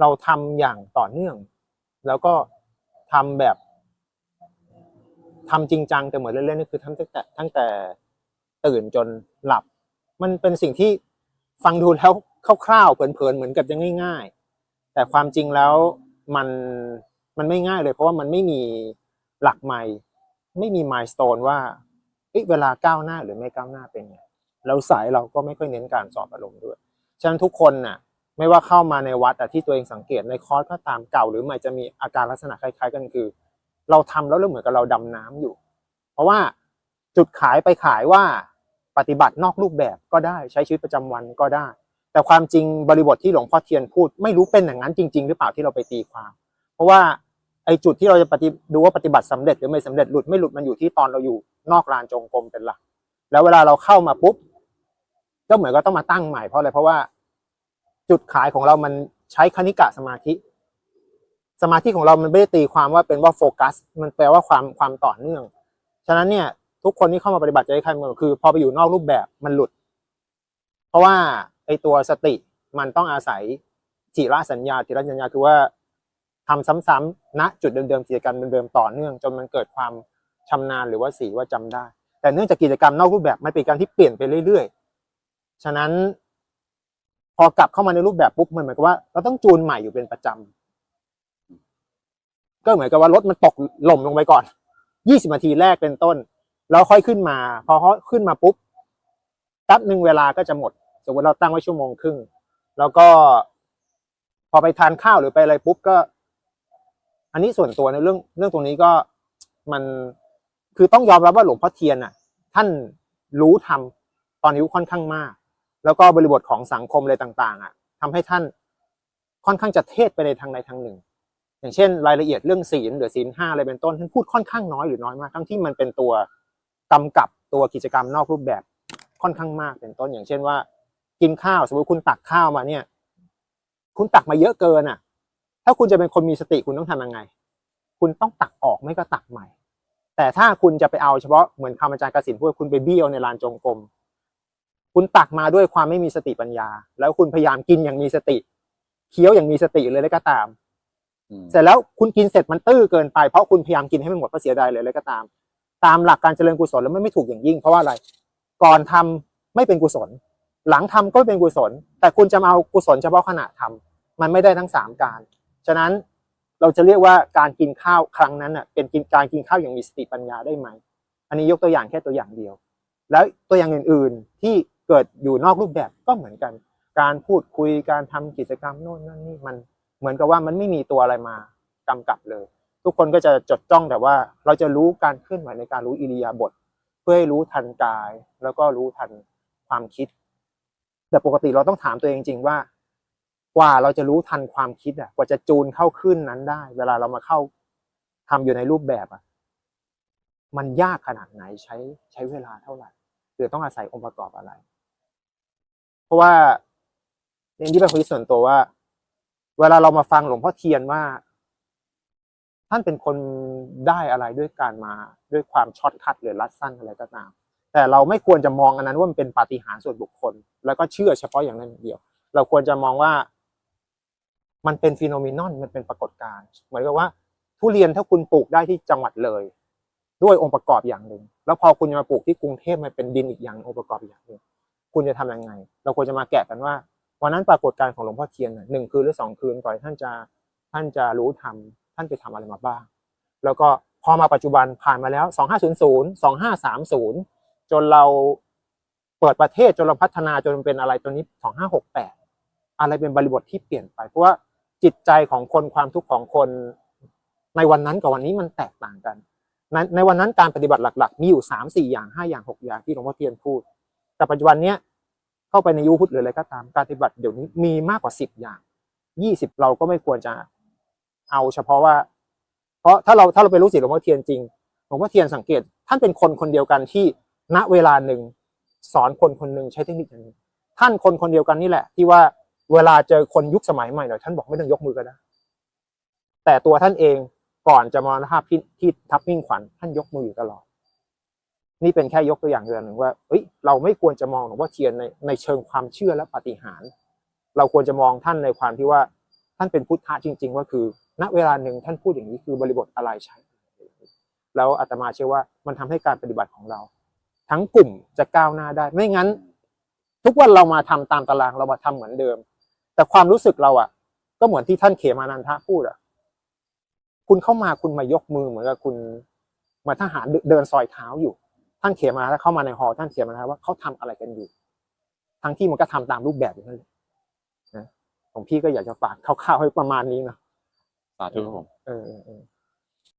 เราทำอย่างต่อเนื่อง แล้วก็ทำแบบทำจริงจังแต่เหมือนเล่นๆนี่คือทำตั้งแต่ตั้งแต่ตื่นจนหลับ มันเป็นสิ่งที่ฟังดูแล้วคร่าวๆเผินๆเหมือนกับจะง่าย ๆ แต่ความจริงแล้วมันมันไม่ง่ายเลย เพราะว่ามันไม่มีหลักไมล์ไม่มีมายสเตนว่าเอ๊ะเวลาก้าวหน้าหรือไม่ก้าวหน้าเป็นไงแล้วสายเราก็ไม่ค่อยเน้นการสอบอารมณ์ด้วย ฉะนั้นทุกคนน่ะ ไม่ว่าเข้ามาในวัดแต่ที่ตัวเองสังเกตในคอร์สก็ตามเก่า หรือไม่จะมีอาการลักษณะคล้าย ๆ กันคือ เราทำแล้วเราเหมือนกับเราดำน้ำอยู่ เพราะว่าจุดขายไปขายว่าปฏิบัตินอกรูปแบบก็ได้ใช้ชีวิตประจำวันก็ได้ แต่ความจริงบริบทที่หลวงพ่อเทียนพูด ไม่รู้เป็นอย่างนั้นจริง ๆ หรือเปล่าที่เราไปตีความ เพราะว่าไอ้จุดที่เราจะปฏิดูว่าปฏิบัติสำเร็จหรือไม่สำเร็จหลุดไม่หลุดมันอยู่ที่ตอนเราอยู่นอกลานจงกรมเป็นหลัก แล้วเวลาเราเข้ามาปุ๊บก็เหมือนก็ต้องมาตั้งใหม่เพราะอะไรเพราะว่า จุดขายของเรามันใช้คณิกะสมาธิ สมาธิของเรามันไม่ได้ตีความว่าเป็นว่าโฟกัส มันแปลว่าความความต่อเนื่อง ฉะนั้นเนี่ย ทุกคนที่เข้ามาปฏิบัติจะได้คันคือ พอไปอยู่นอกรูปแบบมันหลุด เพราะว่าไอตัวสติมันต้องอาศัยจิระสัญญาจิระสัญญาคือว่าทำซ้ำๆณจุดเดิมๆกิจกรรมเดิมๆต่อเนื่อง จนมันเกิดความชำนาญหรือว่าสีว่าจำได้ แต่เนื่องจากกิจกรรมนอกรูปแบบมันเป็นการที่เปลี่ยนไปเรื่อยๆ ฉะนั้น พอกลับเข้ามาในรูปแบบปุ๊บมันเหมือนกับว่าเราต้องจูนใหม่อยู่เป็นประจำก็เหมือนกับว่ารถมันตกหล่มลงไปก่อนยี่สิบนาทีแรกเป็นต้น แล้วค่อยขึ้นมา พอเขาขึ้นมาปุ๊บแป๊บหนึ่งเวลาก็จะหมด สมมติเราตั้งไว้ชั่วโมงครึ่ง แล้วก็ พอไปทานข้าวหรือไปอะไรปุ๊บก็ อันนี้ส่วนตัวในเรื่องเรื่องตรงนี้ก็มันคือต้องยอมรับว่าหลวงพ่อเทียนอะ ท่านรู้ทำตอนอายุค่อนข้างมาก แล้วก็บริบทของสังคมอะไรต่างๆอะทำให้ท่านค่อนข้างจะเทศไปในทางใดทางหนึ่ง อย่างเช่น รายละเอียดเรื่องศีลหรือศีลห้าอะไรเป็นต้นท่านพูดค่อนข้างน้อยหรือน้อยมากทั้งที่มันเป็นตัวกำกับตัวกิจกรรมนอกรูปแบบค่อนข้างมากเป็นต้น อย่างเช่นว่า กินข้าวสมมติคุณตักข้าวมาเนี่ย คุณตักมาเยอะเกินอะ ถ้าคุณจะเป็นคนมีสติคุณต้องทำยังไง คุณต้องตักออกไม่ก็ตักใหม่ แต่ถ้าคุณจะไปเอาเฉพาะเหมือนคำอาจารย์กสินพูดคุณไปเบี้ยวในลานจงกรม คุณตักมาด้วยความไม่มีสติปัญญา แล้วคุณพยายามกินอย่างมีสติเคี้ยวอย่างมีสติเลยแล้วก็ตามอืมเสร็จแล้วคุณกินเสร็จมันตื้อเกินไปเพราะคุณพยายามกินให้มันหมดเพราะเสียดายเลยแล้วก็ตาม ตามหลักการเจริญกุศลแล้วมันไม่ถูกอย่างยิ่ง เพราะว่าอะไร ก่อนทำไม่เป็นกุศล หลังทำก็เป็นกุศล แต่คุณจะมาเอากุศลเฉพาะขณะทำมันไม่ได้ทั้งสามการ ฉะนั้นเราจะเรียกว่าการกินข้าวครั้งนั้นน่ะเป็นกินการกินข้าวอย่างมีสติปัญญาได้ไหม อันนี้ยกตัวอย่างแค่ตัวอย่างเดียว แล้วตัวอย่างอื่น ๆที่ เกิดอยู่นอกรูปแบบก็เหมือนกัน การพูดคุยการทำกิจกรรมโน่นนั่นนี่มันเหมือนกับว่ามันไม่มีตัวอะไรมากำกับเลย ทุกคนก็จะจดจ้องแต่ว่าเราจะรู้การเคลื่อนไหวในการรู้อิริยาบถเพื่อให้รู้ทันกาย แล้วก็รู้ทันความคิด แต่ปกติเราต้องถามตัวเองจริงว่ากว่าเราจะรู้ทันความคิดอะกว่าจะจูนเข้าขึ้นนั้นได้ เวลาเรามาเข้าทำอยู่ในรูปแบบอะมันยากขนาดไหนใช้ใช้เวลาเท่าไหร่หรือต้องอาศัยองค์ประกอบอะไร ราะว่าเรื่องที่เป็นความคิดส่วนตัวว่า เวลาเรามาฟังหลวงพ่อเทียนว่า ท่านเป็นคนได้อะไรด้วยการมาด้วยความช็อตคัดหรือรัดสั้นอะไรก็ตาม แต่เราไม่ควรจะมองอันนั้นว่ามันเป็นปาฏิหาริย์ส่วนบุคคล แล้วก็เชื่อเฉพาะอย่างนั้นเดียว เราควรจะมองว่ามันเป็นฟีโนเมนอนมันเป็นปรากฏการณ์เหมือนกับว่าทุเรียนถ้าคุณปลูกได้ที่จังหวัดเลย ด้วยองค์ประกอบอย่างหนึ่ง แล้วพอคุณจะมาปลูกที่กรุงเทพมันเป็นดินอีกอย่างองค์ประกอบอีกอย่างหนึ่ง คุณจะทำยังไง เราควรจะมาแกะกันว่าวันนั้นปรากฏการณ์ของหลวงพ่อเทียนหนึ่งคืนหรือสองคืนก่อนท่านจะท่านจะรู้ทำท่านไปทำอะไรมาบ้าง แล้วก็พอมาปัจจุบันผ่านมาแล้วสองห้าศูนย์ศูนย์สองห้าสามศูนย์จนเราเปิดประเทศจนเราพัฒนาจนมันเป็นอะไรตัวนี้สองห้าหกแปดอะไรเป็นบริบทที่เปลี่ยนไป เพราะว่าจิตใจของคนความทุกข์ของคนในวันนั้นกับวันนี้มันแตกต่างกัน ในในวันนั้นการปฏิบัติหลัก ๆ มีอยู่สามสี่อย่างห้าอย่างหกอย่างที่หลวงพ่อเทียนพูด แต่ปัจจุบันเนี้ยเข้าไปในยุคพุทธหรืออะไรก็ตามการปฏิบัติเดี๋ยวนี้มีมากกว่าสิบอย่างยี่สิบเราก็ไม่ควรจะเอาเฉพาะว่า เพราะถ้าเราถ้าเราไปรู้สิหลวงพ่อเทียนจริงหลวงพ่อเทียนสังเกต ท่านเป็นคนคนเดียวกันที่ณเวลาหนึ่งสอนคนคนหนึ่งใช้เทคนิคอย่างนี้ท่านคนคนเดียวกันนี่แหละ ที่ว่าเวลาเจอคนยุคสมัยใหม่หน่อยท่านบอกไม่ต้องยกมือก็ได้แต่ตัวท่านเองก่อนจะมรณภาพที่ที่ทับมิ่งขวัญท่านยกมืออยู่ตลอด นี่เป็นแค่ยกตัวอย่างเดียวหนึ่งว่าเอ้ยเราไม่ควรจะมองหลวงพ่อเทียนในในเชิงความเชื่อและปฏิหาร เราควรจะมองท่านในความที่ว่าท่านเป็นพุทธะจริง ๆ ว่าคือ ณเวลาหนึ่งท่านพูดอย่างนี้คือบริบทอะไรใช้แล้วอาตมาเชื่อว่ามันทำให้การปฏิบัติของเรา ทั้งกลุ่มจะก้าวหน้าได้ไม่งั้น ทุกวันเรามาทำตามตารางเรามาทำเหมือนเดิม แต่ความรู้สึกเราอะ ก็เหมือนที่ท่านเขมานันทะพูดอะ คุณเข้ามาคุณมายกมือเหมือนกับคุณมาทหารเดินซอยเท้าอยู่ ท่านเขมาแล้วเข้ามาในหอท่านเขมานะว่าเขาทำอะไรกันอยู่ ทั้งที่มันก็ทำตามรูปแบบอยู่นั่นแหละนะของพี่ก็อยากจะฝากคร่าวๆให้ประมาณนี้นะสาธุครับผมเออเออเออ